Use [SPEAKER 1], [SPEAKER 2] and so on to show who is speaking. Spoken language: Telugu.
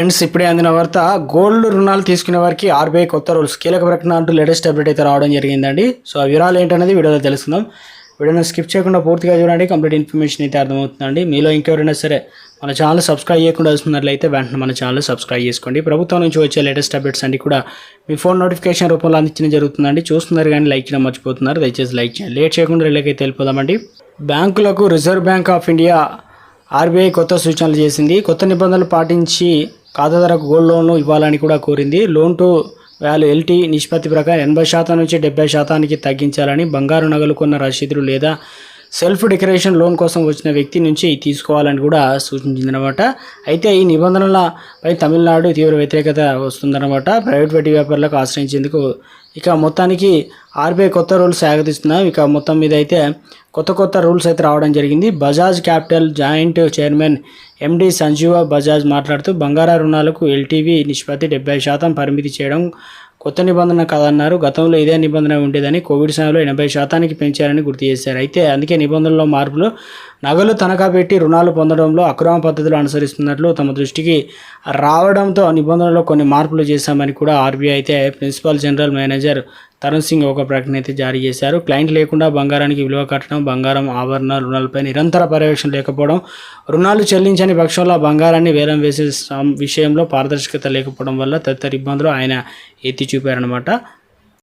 [SPEAKER 1] ఫ్రెండ్స్ ఇప్పుడే అందిన వార్త గోల్డ్ రుణాలు తీసుకునే వారికి ఆర్బీఐ కొత్త రూల్స్ కీలక ప్రకటన అంటూ లేటెస్ట్ అప్డేట్ అయితే రావడం జరిగిందండి. సో ఆ వివరాలు ఏంటనేది వీడియోలో తెలుసుకుందాం. వీడియోని స్కిప్ చేయకుండా పూర్తిగా చూడండి కంప్లీట్ ఇన్ఫర్మేషన్ అయితే అర్థమవుతుందండి. మీలో ఇంకెవరైనా సరే మన ఛానల్ సబ్స్క్రైబ్ చేయకుండా వస్తున్నట్లయితే వెంటనే మన ఛానల్ సబ్స్క్రైబ్ చేసుకోండి. ప్రభుత్వం నుంచి వచ్చే లేటెస్ట్ అప్డేట్స్ అన్ని కూడా మీ ఫోన్ నోటిఫికేషన్ రూపంలో అందించడం జరుగుతుందండి. చూస్తున్నారు కానీ లైక్ చేయడం మర్చిపోతున్నారు. దయచేసి లైక్ చేయండి. లేట్ చేయకుండా రిలేకైతే వెళ్ళిపోదామండి. బ్యాంకులకు Reserve Bank of India RBI కొత్త సూచనలు చేసింది. కొత్త నిబంధనలు పాటించి ఖాతాదారులకు గోల్డ్ లోన్ ఇవ్వాలని కూడా కోరింది. లోన్ టు వాల్యూ ఎల్టీ నిష్పత్తి ప్రకారం ఎనభై శాతం నుంచి డెబ్బై శాతానికి తగ్గించాలని బంగారు నగలు కొన్న రసీదులు లేదా సెల్ఫ్ డెకరేషన్ లోన్ కోసం వచ్చిన వ్యక్తి నుంచి తీసుకోవాలని కూడా సూచించిందనమాట అయితే ఈ నిబంధనలపై తమిళనాడు తీవ్ర వ్యతిరేకత వస్తుందన్నమాట. ప్రైవేట్ వడ్డీ వ్యాపారులకు ఆశ్రయించేందుకు ఇక మొత్తానికి ఆర్బీఐ కొత్త రూల్స్ స్వాగతిస్తున్నాం ఇక మొత్తం మీద అయితే కొత్త కొత్త రూల్స్ అయితే రావడం జరిగింది. Bajaj capital joint chairman MD Sanjiv Bajaj మాట్లాడుతూ బంగారా రుణాలకు ఎల్టీవీ నిష్పత్తి డెబ్బై శాతం పరిమితి చేయడం కొత్త నిబంధన కాదన్నారు. గతంలో ఇదే నిబంధన ఉండేదని కోవిడ్ సమయంలో ఎనభై శాతానికి పెంచారని గుర్తు చేశారు. అయితే అందుకే నిబంధనలో మార్పులు నగలు తనఖా పెట్టి రుణాలు పొందడంలో అక్రమ పద్ధతులు అనుసరిస్తున్నట్లు తమ దృష్టికి రావడంతో నిబంధనలో కొన్ని మార్పులు చేశామని కూడా ఆర్బీఐ అయితే principal general manager Tarun Singh ఒక ప్రకటన అయితే జారీ చేశారు. క్లయింట్ లేకుండా బంగారానికి విలువ కట్టడం బంగారం ఆభరణ రుణాలపై నిరంతర పర్యవేక్షణ లేకపోవడం రుణాలు చెల్లించని పక్షంలో బంగారాన్ని వేలం వేసే సం- విషయంలో పారదర్శకత లేకపోవడం వల్ల తదితర ఇబ్బందులు ఆయన ఎత్తి చూపారనమాట